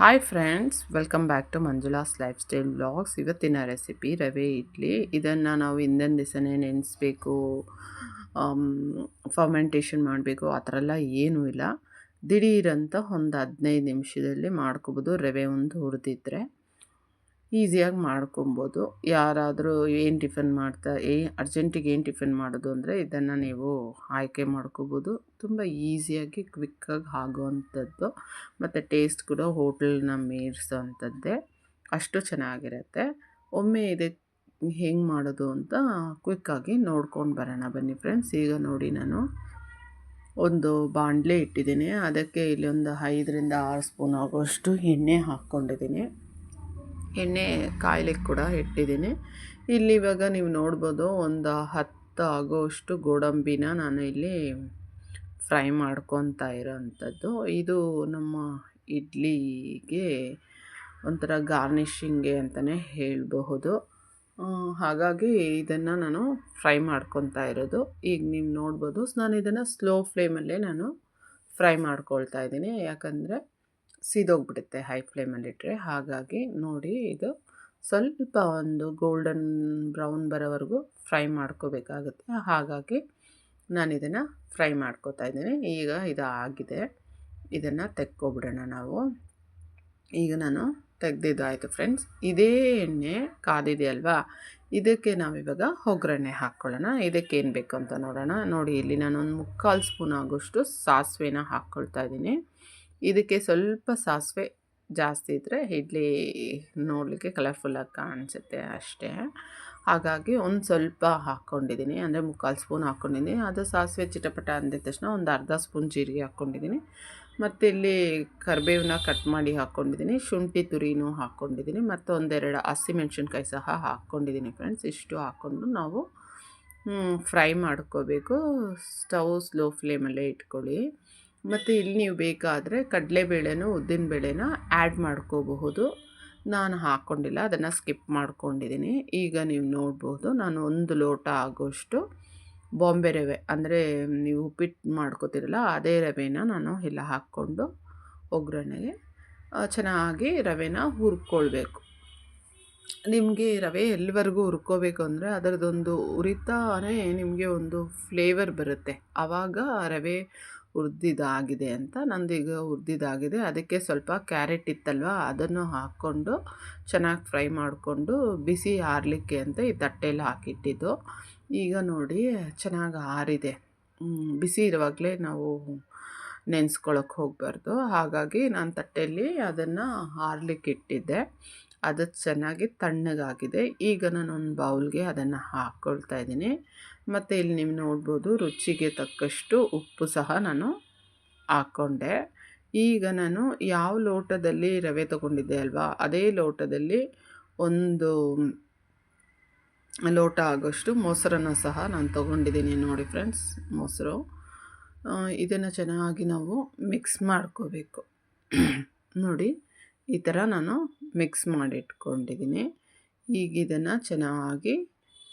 Hi friends welcome back to Manjula's lifestyle blogs ಇವತ್ತಿನ recipe rava idli. ಇದನ್ನು ನಾವು ಹಿಂದಿನ ದಿವಸನೇ ನೆನೆಸ್ಬೇಕು ಫರ್ಮೆಂಟೇಷನ್ ಮಾಡಬೇಕು, ಆ ಥರ ಎಲ್ಲ ಏನೂ ಇಲ್ಲ. ದಿಢೀರಂತ ಒಂದು ಹದಿನೈದು ನಿಮಿಷದಲ್ಲಿ ಮಾಡ್ಕೋಬೋದು ರವೆ ಒಂದು ಹುರಿದಿದ್ರೆ. ಈಸಿಯಾಗಿ ಮಾಡ್ಕೊಬೋದು. ಯಾರಾದರೂ ಏನು ಟಿಫನ್ ಮಾಡ್ತಾ, ಏ, ಅರ್ಜೆಂಟಿಗೆ ಏನು ಟಿಫನ್ ಮಾಡೋದು ಅಂದರೆ ಇದನ್ನು ನೀವು ಆಯ್ಕೆ ಮಾಡ್ಕೋಬೋದು. ತುಂಬ ಈಸಿಯಾಗಿ ಕ್ವಿಕ್ಕಾಗಿ ಆಗೋವಂಥದ್ದು. ಮತ್ತು ಟೇಸ್ಟ್ ಕೂಡ ಹೋಟೆಲ್ನ ಮೀರಿಸೋವಂಥದ್ದೇ ಅಷ್ಟು ಚೆನ್ನಾಗಿರುತ್ತೆ. ಒಮ್ಮೆ ಇದಕ್ಕೆ ಹೆಂಗೆ ಮಾಡೋದು ಅಂತ ಕ್ವಿಕ್ಕಾಗಿ ನೋಡ್ಕೊಂಡು ಬರೋಣ ಬನ್ನಿ ಫ್ರೆಂಡ್ಸ್. ಈಗ ನೋಡಿ ನಾನು ಒಂದು ಬಾಣಲೆ ಇಟ್ಟಿದ್ದೀನಿ. ಅದಕ್ಕೆ ಇಲ್ಲಿ ಒಂದು ಐದರಿಂದ ಆರು ಸ್ಪೂನ್ ಆಗೋಷ್ಟು ಎಣ್ಣೆ ಹಾಕ್ಕೊಂಡಿದ್ದೀನಿ. ಎಣ್ಣೆ ಕಾಯ್ಲಿಕ್ಕೆ ಕೂಡ ಇಟ್ಟಿದ್ದೀನಿ. ಇಲ್ಲಿ ಇವಾಗ ನೀವು ನೋಡ್ಬೋದು ಒಂದು ಹತ್ತು ಆಗೋಷ್ಟು ಗೋಡಂಬಿನ ನಾನು ಇಲ್ಲಿ ಫ್ರೈ ಮಾಡ್ಕೊತಾ ಇರೋವಂಥದ್ದು ಇದು ನಮ್ಮ ಇಡ್ಲಿಗೆ ಒಂಥರ ಗಾರ್ನಿಶಿಂಗೆ ಅಂತಲೇ ಹೇಳಬಹುದು. ಹಾಗಾಗಿ ಇದನ್ನು ನಾನು ಫ್ರೈ ಮಾಡ್ಕೊತಾ ಇರೋದು. ಈಗ ನೀವು ನೋಡ್ಬೋದು, ನಾನು ಇದನ್ನು ಸ್ಲೋ ಫ್ಲೇಮಲ್ಲೇ ನಾನು ಫ್ರೈ ಮಾಡ್ಕೊಳ್ತಾ ಇದ್ದೀನಿ. ಯಾಕಂದರೆ ಸೀದೋಗ್ಬಿಡುತ್ತೆ ಹೈ ಫ್ಲೇಮಲ್ಲಿಟ್ಟರೆ ಹಾಗಾಗಿ ನೋಡಿ ಇದು ಸ್ವಲ್ಪ ಒಂದು ಗೋಲ್ಡನ್ ಬ್ರೌನ್ ಬರೋವರೆಗೂ ಫ್ರೈ ಮಾಡ್ಕೋಬೇಕಾಗುತ್ತೆ. ಹಾಗಾಗಿ ನಾನು ಇದನ್ನು ಫ್ರೈ ಮಾಡ್ಕೋತಾ ಇದ್ದೀನಿ. ಈಗ ಇದು ಆಗಿದೆ. ಇದನ್ನು ತೆಕ್ಕೊಬಿಡೋಣ ನಾವು. ಈಗ ನಾನು ತೆಗೆದಿದ್ದಾಯಿತು ಫ್ರೆಂಡ್ಸ್ ಇದೇ ಎಣ್ಣೆ ಕಾದಿದೆಯಲ್ವಾ ಇದಕ್ಕೆ ನಾವಿವಾಗ ಒಗ್ಗರಣೆ ಹಾಕ್ಕೊಳ್ಳೋಣ ಇದಕ್ಕೆ ಏನು ಬೇಕು ಅಂತ ನೋಡೋಣ. ನೋಡಿ, ಇಲ್ಲಿ ನಾನು ಒಂದು ಮುಕ್ಕಾಲು ಸ್ಪೂನ್ ಆಗೋಷ್ಟು ಸಾಸಿವೆನ ಹಾಕ್ಕೊಳ್ತಾ ಇದ್ದೀನಿ. ಇದಕ್ಕೆ ಸ್ವಲ್ಪ ಸಾಸಿವೆ ಜಾಸ್ತಿ ಇದ್ದರೆ ಇಡ್ಲಿ ನೋಡಲಿಕ್ಕೆ ಕಲರ್ಫುಲ್ಲಾಗಿ ಕಾಣಿಸುತ್ತೆ ಅಷ್ಟೇ. ಹಾಗಾಗಿ ಒಂದು ಸ್ವಲ್ಪ ಹಾಕ್ಕೊಂಡಿದ್ದೀನಿ. ಅಂದರೆ ಮುಕ್ಕಾಲು ಸ್ಪೂನ್ ಹಾಕ್ಕೊಂಡಿದ್ದೀನಿ. ಅದು ಸಾಸಿವೆ ಚಿಟಪಟ ಅಂದಿದ ತಕ್ಷಣ ಒಂದು ಅರ್ಧ ಸ್ಪೂನ್ ಜೀರಿಗೆ ಹಾಕ್ಕೊಂಡಿದ್ದೀನಿ. ಮತ್ತು ಇಲ್ಲಿ ಕರಿಬೇವನ್ನ ಕಟ್ ಮಾಡಿ ಹಾಕ್ಕೊಂಡಿದ್ದೀನಿ. ಶುಂಠಿ ತುರಿನೂ ಹಾಕ್ಕೊಂಡಿದ್ದೀನಿ. ಮತ್ತು ಒಂದೆರಡು ಹಸಿಮೆಣ್ಸಿನ್ಕಾಯಿ ಸಹ ಹಾಕ್ಕೊಂಡಿದ್ದೀನಿ ಫ್ರೆಂಡ್ಸ್ ಇಷ್ಟು ಹಾಕ್ಕೊಂಡು ನಾವು ಫ್ರೈ ಮಾಡ್ಕೋಬೇಕು. ಸ್ಟವ್ ಸ್ಲೋ ಫ್ಲೇಮಲ್ಲೇ ಇಟ್ಕೊಳ್ಳಿ. ಮತ್ತು ಇಲ್ಲಿ ನೀವು ಬೇಕಾದರೆ ಕಡಲೆಬೇಳೆನೂ ಉದ್ದಿನಬೇಳೆನ ಆ್ಯಡ್ ಮಾಡ್ಕೋಬಹುದು. ನಾನು ಹಾಕ್ಕೊಂಡಿಲ್ಲ ಅದನ್ನು ಸ್ಕಿಪ್ ಮಾಡ್ಕೊಂಡಿದ್ದೀನಿ ಈಗ ನೀವು ನೋಡ್ಬೋದು, ನಾನು ಒಂದು ಲೋಟ ಆಗೋಷ್ಟು ಬಾಂಬೆ ರವೆ, ಅಂದರೆ ನೀವು ಉಪ್ಪಿಟ್ಟು ಮಾಡ್ಕೋತಿರಲ್ಲ, ಅದೇ ರವೆನ ನಾನು ಎಲ್ಲ ಹಾಕ್ಕೊಂಡು ಒಗ್ಗರಣೆಗೆ ಚೆನ್ನಾಗಿ ರವೆನ ಹುರ್ಕೊಳ್ಬೇಕು. ನಿಮಗೆ ರವೆ ಎಲ್ಲಿವರೆಗೂ ಹುರ್ಕೋಬೇಕು ಅಂದರೆ ಅದರದ್ದೊಂದು ಉರಿತಾನೇ ನಿಮಗೆ ಒಂದು ಫ್ಲೇವರ್ ಬರುತ್ತೆ. ಆವಾಗ ರವೆ ಹುರಿದಿದ್ದಾಗಿದೆ ಅಂತ ನಂದೀಗ ಹುರಿದಿದ್ದಾಗಿದೆ ಅದಕ್ಕೆ ಸ್ವಲ್ಪ ಕ್ಯಾರೆಟ್ ಇತ್ತಲ್ವ, ಅದನ್ನು ಹಾಕ್ಕೊಂಡು ಚೆನ್ನಾಗಿ ಫ್ರೈ ಮಾಡಿಕೊಂಡು ಬಿಸಿ ಆರಲಿಕ್ಕೆ ಅಂತ ಈ ತಟ್ಟೆಯಲ್ಲಿ ಹಾಕಿಟ್ಟಿದ್ದು. ಈಗ ನೋಡಿ ಚೆನ್ನಾಗಿ ಆರಿದೆ. ಬಿಸಿ ಇರುವಾಗಲೇ ನಾವು ನೆನೆಸ್ಕೊಳಕ್ಕೆ ಹೋಗಬಾರ್ದು. ಹಾಗಾಗಿ ನಾನು ತಟ್ಟೆಯಲ್ಲಿ ಅದನ್ನು ಆರ್ಲಿಕ್ಕೆ ಇಟ್ಟಿದ್ದೆ ಅದು ಚೆನ್ನಾಗಿ ತಣ್ಣಗಾಗಿದೆ. ಈಗ ನಾನು ಒಂದು ಬೌಲ್ಗೆ ಅದನ್ನು ಹಾಕ್ಕೊಳ್ತಾ ಇದ್ದೀನಿ. ಮತ್ತು ಇಲ್ಲಿ ನೀವು ನೋಡ್ಬೋದು ರುಚಿಗೆ ತಕ್ಕಷ್ಟು ಉಪ್ಪು ಸಹ ನಾನು ಹಾಕ್ಕೊಂಡೆ ಈಗ ನಾನು ಯಾವ ಲೋಟದಲ್ಲಿ ರವೆ ತಗೊಂಡಿದ್ದೆ ಅಲ್ವಾ, ಅದೇ ಲೋಟದಲ್ಲಿ ಒಂದು ಲೋಟ ಆಗೋಷ್ಟು ಮೊಸರನ್ನು ಸಹ ನಾನು ತೊಗೊಂಡಿದ್ದೀನಿ ನೋಡಿ ಫ್ರೆಂಡ್ಸ್, ಮೊಸರು. ಇದನ್ನು ಚೆನ್ನಾಗಿ ನಾವು ಮಿಕ್ಸ್ ಮಾಡ್ಕೋಬೇಕು. ನೋಡಿ. ಈ ಥರ ನಾನು ಮಿಕ್ಸ್ ಮಾಡಿಟ್ಕೊಂಡಿದ್ದೀನಿ. ಈಗ ಇದನ್ನು ಚೆನ್ನಾಗಿ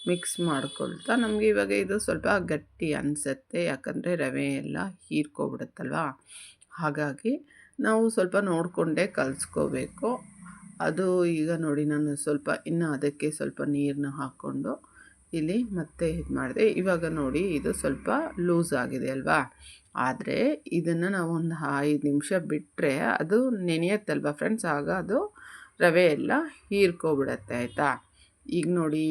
ಮಿಕ್ಸ್ ಮಾಡ್ಕೊಳ್ತಾ ನಮಗೆ ಇವಾಗ ಇದು ಸ್ವಲ್ಪ ಗಟ್ಟಿ ಅನಿಸತ್ತೆ. ಯಾಕಂದರೆ ರವೆ ಎಲ್ಲ ಹೀರ್ಕೊಬಿಡುತ್ತಲ್ವ? ಹಾಗಾಗಿ ನಾವು ಸ್ವಲ್ಪ ನೋಡಿಕೊಂಡೇ ಕಲಿಸ್ಕೋಬೇಕು. ಅದು ಈಗ ನೋಡಿ ನಾನು ಸ್ವಲ್ಪ ಇನ್ನು ಅದಕ್ಕೆ ಸ್ವಲ್ಪ ನೀರನ್ನ ಹಾಕ್ಕೊಂಡು ಇಲ್ಲಿ ಮತ್ತೆ ಇದು ಮಾಡಿದೆ ಇವಾಗ ನೋಡಿ ಇದು ಸ್ವಲ್ಪ ಲೂಸ್ ಆಗಿದೆ ಅಲ್ವಾ? ಆದರೆ ಇದನ್ನು ನಾವು ಒಂದು ಐದು ನಿಮಿಷ ಬಿಟ್ಟರೆ ಅದು ನೆನೆಯತ್ತಲ್ವ ಫ್ರೆಂಡ್ಸ್ ಆಗ ಅದು ರವೆ ಎಲ್ಲ ಹೀರ್ಕೊಬಿಡತ್ತೆ, ಆಯಿತಾ? ಈಗ ನೋಡಿ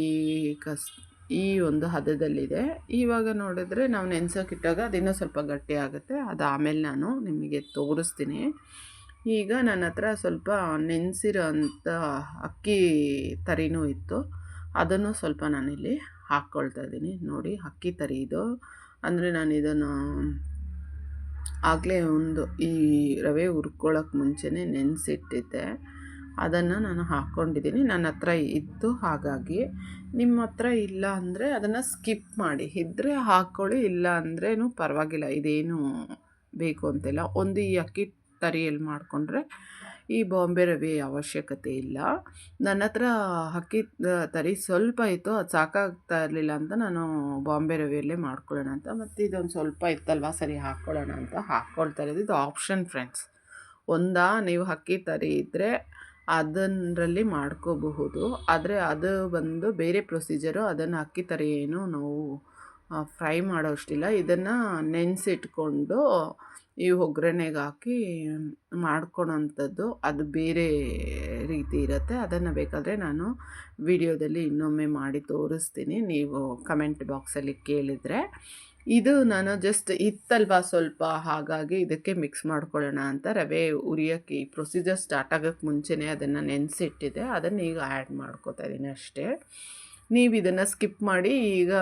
ಕಸ್, ಈ ಒಂದು ಹದದಲ್ಲಿದೆ. ಇವಾಗ ನೋಡಿದ್ರೆ ನಾವು ನೆನೆಸೋಕ್ಕಿಟ್ಟಾಗ ಅದಿನ್ನೂ ಸ್ವಲ್ಪ ಗಟ್ಟಿ ಆಗುತ್ತೆ ಅದು ಆಮೇಲೆ ನಾನು ನಿಮಗೆ ತೋರಿಸ್ತೀನಿ. ಈಗ ನನ್ನ ಹತ್ರ ಸ್ವಲ್ಪ ನೆನೆಸಿರೋ ಅಂಥ ಅಕ್ಕಿ ತರಿನೂ ಇತ್ತು. ಅದನ್ನು ಸ್ವಲ್ಪ ನಾನಿಲ್ಲಿ ಹಾಕ್ಕೊಳ್ತಾ ಇದ್ದೀನಿ. ನೋಡಿ ಅಕ್ಕಿ ತರಿ ಇದು. ಅಂದರೆ ನಾನು ಇದನ್ನು ಆಗಲೇ ಒಂದು ಈ ರವೆ ಹುರ್ಕೊಳ್ಳೋಕೆ ಮುಂಚೆನೇ ನೆನೆಸಿಟ್ಟಿದ್ದೆ. ಅದನ್ನು ನಾನು ಹಾಕ್ಕೊಂಡಿದ್ದೀನಿ ನನ್ನ ಹತ್ರ ಇತ್ತು ಹಾಗಾಗಿ ನಿಮ್ಮ ಹತ್ರ ಇಲ್ಲ ಅಂದರೆ ಅದನ್ನು ಸ್ಕಿಪ್ ಮಾಡಿ. ಇದ್ದರೆ ಹಾಕ್ಕೊಳ್ಳಿ ಇಲ್ಲ ಅಂದ್ರೂ ಪರವಾಗಿಲ್ಲ. ಇದೇನು ಬೇಕು ಅಂತಿಲ್ಲ. ಒಂದು ಈ ಅಕ್ಕಿ ತರಿಯಲ್ಲಿ ಮಾಡಿಕೊಂಡ್ರೆ ಈ ಬಾಂಬೆ ರವೆ ಅವಶ್ಯಕತೆ ಇಲ್ಲ. ನನ್ನ ಹತ್ರ ಅಕ್ಕಿ ತರಿ ಸ್ವಲ್ಪ ಇತ್ತು, ಅದು ಸಾಕಾಗ್ತಾ ಇರಲಿಲ್ಲ ಅಂತ ನಾನು ಬಾಂಬೆ ರವೆಯಲ್ಲೇ ಮಾಡ್ಕೊಳ್ಳೋಣ ಅಂತ, ಮತ್ತು ಇದೊಂದು ಸ್ವಲ್ಪ ಇತ್ತಲ್ವ, ಸರಿ ಹಾಕ್ಕೊಳ್ಳೋಣ ಅಂತ ಹಾಕ್ಕೊಳ್ತಾ ಇರೋದು. ಇದು ಆಪ್ಷನ್ ಫ್ರೆಂಡ್ಸ್. ಒಂದಾ, ನೀವು ಅಕ್ಕಿ ತರಿ ಇದ್ದರೆ ಅದನ್ನರಲ್ಲಿ ಮಾಡ್ಕೋಬಹುದು. ಆದರೆ ಅದು ಬಂದು ಬೇರೆ ಪ್ರೊಸೀಜರು ಅದನ್ನು ಅಕ್ಕಿ ತರಿ ಏನು ನಾವು ಫ್ರೈ ಮಾಡೋ ಅಷ್ಟಿಲ್ಲ ಇದನ್ನು ನೆನೆಸಿಟ್ಕೊಂಡು ಈ ಒಗ್ಗರಣೆಗೆ ಹಾಕಿ ಮಾಡ್ಕೊಳೋಂಥದ್ದು. ಅದು ಬೇರೆ ರೀತಿ ಇರುತ್ತೆ. ಅದನ್ನು ಬೇಕಾದರೆ ನಾನು ವಿಡಿಯೋದಲ್ಲಿ ಇನ್ನೊಮ್ಮೆ ಮಾಡಿ ತೋರಿಸ್ತೀನಿ. ನೀವು ಕಮೆಂಟ್ ಬಾಕ್ಸಲ್ಲಿ ಕೇಳಿದರೆ. ಇದು ನಾನು ಜಸ್ಟ್ ಇತ್ತಲ್ವ ಸ್ವಲ್ಪ? ಹಾಗಾಗಿ ಇದಕ್ಕೆ ಮಿಕ್ಸ್ ಮಾಡ್ಕೊಳ್ಳೋಣ ಅಂತ ರವೆ ಉರಿಯೋಕ್ಕೆ ಈ ಪ್ರೊಸೀಜರ್ ಸ್ಟಾರ್ಟ್ ಆಗೋಕ್ಕೆ ಮುಂಚೆನೇ ಅದನ್ನು ನೆನೆಸಿಟ್ಟಿದೆ ಅದನ್ನು ಈಗ ಆ್ಯಡ್ ಮಾಡ್ಕೋತಾ ಇದ್ದೀನಿ ಅಷ್ಟೇ. ನೀವು ಇದನ್ನು ಸ್ಕಿಪ್ ಮಾಡಿ ಈಗ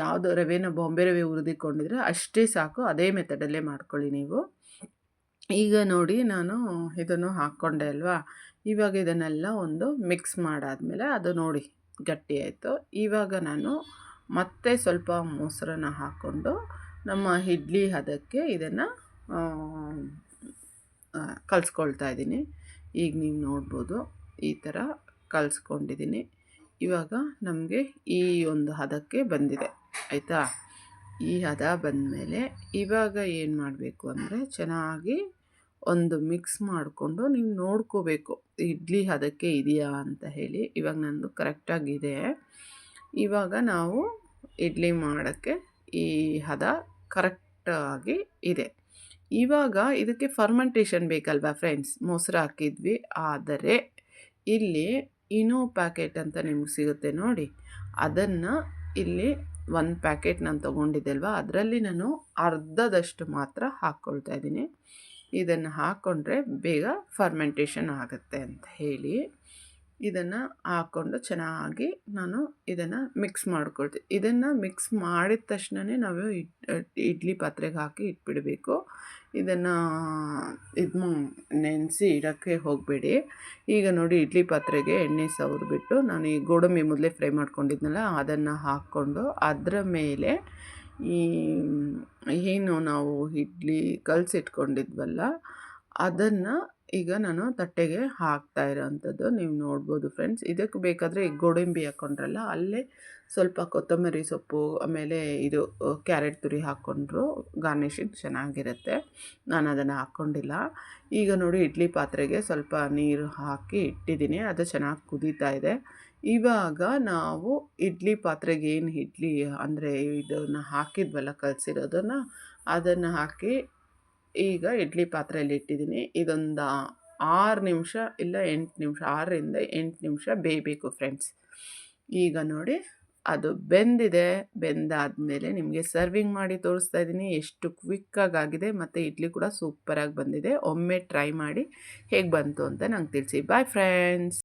ಯಾವುದು ರವೆನ ಬಾಂಬೆ ರವೆ ಹುರಿದಿಕೊಂಡಿದ್ರೆ ಅಷ್ಟೇ ಸಾಕು, ಅದೇ ಮೆಥಡಲ್ಲೇ ಮಾಡ್ಕೊಳ್ಳಿ ನೀವು. ಈಗ ನೋಡಿ ನಾನು ಇದನ್ನು ಹಾಕ್ಕೊಂಡೆ ಅಲ್ವಾ? ಇವಾಗ ಇದನ್ನೆಲ್ಲ ಒಂದು ಮಿಕ್ಸ್ ಮಾಡಾದಮೇಲೆ ಅದು ನೋಡಿ ಗಟ್ಟಿ ಆಯಿತು. ಇವಾಗ ನಾನು ಮತ್ತೆ ಸ್ವಲ್ಪ ಮೊಸರನ್ನ ಹಾಕ್ಕೊಂಡು ನಮ್ಮ ಇಡ್ಲಿ ಹದಕ್ಕೆ ಇದನ್ನು ಕಲಿಸ್ಕೊಳ್ತಾ ಇದ್ದೀನಿ. ಈಗ ನೀವು ನೋಡ್ಬೋದು ಈ ಥರ ಕಲಿಸ್ಕೊಂಡಿದ್ದೀನಿ. ಇವಾಗ ನಮಗೆ ಈ ಒಂದು ಹದಕ್ಕೆ ಬಂದಿದೆ, ಆಯಿತಾ? ಈ ಹದ ಬಂದಮೇಲೆ ಇವಾಗ ಏನು ಮಾಡಬೇಕು ಅಂದರೆ ಚೆನ್ನಾಗಿ ಒಂದು ಮಿಕ್ಸ್ ಮಾಡಿಕೊಂಡು ನೀವು ನೋಡ್ಕೋಬೇಕು, ಇಡ್ಲಿ ಹದಕ್ಕೆ ಇದೆಯಾ ಅಂತ ಹೇಳಿ. ಇವಾಗ ನಂದು ಕರೆಕ್ಟಾಗಿದೆ ಇವಾಗ ನಾವು ಇಡ್ಲಿ ಮಾಡೋಕ್ಕೆ ಈ ಹದ ಕರೆಕ್ಟಾಗಿ ಇದೆ. ಇವಾಗ ಇದಕ್ಕೆ ಫರ್ಮೆಂಟೇಷನ್ ಬೇಕಲ್ವಾ ಫ್ರೆಂಡ್ಸ್ ಮೊಸರು ಹಾಕಿದ್ವಿ, ಆದರೆ ಇಲ್ಲಿ ಇನೋ ಪ್ಯಾಕೆಟ್ ಅಂತ ನಿಮ್ಗೆ ಸಿಗುತ್ತೆ ನೋಡಿ. ಅದನ್ನು ಇಲ್ಲಿ ಒಂದು ಪ್ಯಾಕೆಟ್ ನಾನು ತೊಗೊಂಡಿದ್ದೆ ಅಲ್ವಾ? ಅದರಲ್ಲಿ ನಾನು ಅರ್ಧದಷ್ಟು ಮಾತ್ರ ಹಾಕ್ಕೊಳ್ತಾ ಇದ್ದೀನಿ. ಇದನ್ನು ಹಾಕ್ಕೊಂಡ್ರೆ ಬೇಗ ಫರ್ಮೆಂಟೇಷನ್ ಆಗುತ್ತೆ ಅಂತ ಹೇಳಿ. ಇದನ್ನು ಹಾಕ್ಕೊಂಡು ಚೆನ್ನಾಗಿ ನಾನು ಇದನ್ನು ಮಿಕ್ಸ್ ಮಾಡ್ಕೊಳ್ತೀನಿ ಇದನ್ನು ಮಿಕ್ಸ್ ಮಾಡಿದ ತಕ್ಷಣವೇ ನಾವು ಇಡ್ಲಿ ಪಾತ್ರೆಗೆ ಹಾಕಿ ಇಟ್ಬಿಡಬೇಕು. ಇದನ್ನು ಇದು ನೆನೆಸಿ ಇಡೋಕ್ಕೆ ಹೋಗಬೇಡಿ. ಈಗ ನೋಡಿ ಇಡ್ಲಿ ಪಾತ್ರೆಗೆ ಎಣ್ಣೆ ಸವರಿಬಿಟ್ಟು ನಾನು ಈ ಗೋಡಂಬಿ ಮೊದಲೇ ಫ್ರೈ ಮಾಡ್ಕೊಂಡಿದ್ನಲ್ಲ, ಅದನ್ನು ಹಾಕ್ಕೊಂಡು ಅದರ ಮೇಲೆ ಈ ಏನು ನಾವು ಇಡ್ಲಿ ಕಲಸಿಟ್ಕೊಂಡಿದ್ವಲ್ಲ, ಅದನ್ನು ಈಗ ನಾನು ತಟ್ಟೆಗೆ ಹಾಕ್ತಾ ಇರೋವಂಥದ್ದು ನೀವು ನೋಡ್ಬೋದು ಫ್ರೆಂಡ್ಸ್. ಇದಕ್ಕೆ ಬೇಕಾದರೆ ಗೋಡಂಬಿ ಹಾಕ್ಕೊಂಡ್ರಲ್ಲ ಅಲ್ಲೇ ಸ್ವಲ್ಪ ಕೊತ್ತಂಬರಿ ಸೊಪ್ಪು, ಆಮೇಲೆ ಇದು ಕ್ಯಾರೆಟ್ ತುರಿ ಹಾಕ್ಕೊಂಡ್ರು ಗಾರ್ನಿಷಿಂಗ್ ಚೆನ್ನಾಗಿರುತ್ತೆ. ನಾನು ಅದನ್ನು ಹಾಕ್ಕೊಂಡಿಲ್ಲ ಈಗ ನೋಡಿ ಇಡ್ಲಿ ಪಾತ್ರೆಗೆ ಸ್ವಲ್ಪ ನೀರು ಹಾಕಿ ಇಟ್ಟಿದ್ದೀನಿ, ಅದು ಚೆನ್ನಾಗಿ ಕುದೀತಾ ಇದೆ. ಇವಾಗ ನಾವು ಇಡ್ಲಿ ಪಾತ್ರೆಗೆ ಏನು ಇಡ್ಲಿ ಅಂದರೆ ಇದನ್ನು ಹಾಕಿದ್ವಲ್ಲ, ಕಲಸಿರೋದನ್ನು, ಅದನ್ನು ಹಾಕಿ ಈಗ ಇಡ್ಲಿ ಪಾತ್ರೆಯಲ್ಲಿ ಇಟ್ಟಿದ್ದೀನಿ. ಇದೊಂದು ಆರು ನಿಮಿಷ ಇಲ್ಲ ಎಂಟು ನಿಮಿಷ, ಆರರಿಂದ ಎಂಟು ನಿಮಿಷ ಬೇಯಬೇಕು ಫ್ರೆಂಡ್ಸ್ ಈಗ ನೋಡಿ, ಅದು ಬೆಂದಿದೆ. ಬೆಂದಾದಮೇಲೆ ನಿಮಗೆ ಸರ್ವಿಂಗ್ ಮಾಡಿ ತೋರಿಸ್ತಾ ಇದ್ದೀನಿ. ಎಷ್ಟು ಕ್ವಿಕ್ಕಾಗಿ ಆಗಿದೆ ಮತ್ತು ಇಡ್ಲಿ ಕೂಡ ಸೂಪರಾಗಿ ಬಂದಿದೆ. ಒಮ್ಮೆ ಟ್ರೈ ಮಾಡಿ ಹೇಗೆ ಬಂತು ಅಂತ ನಂಗೆ ತಿಳಿಸಿ. Bye friends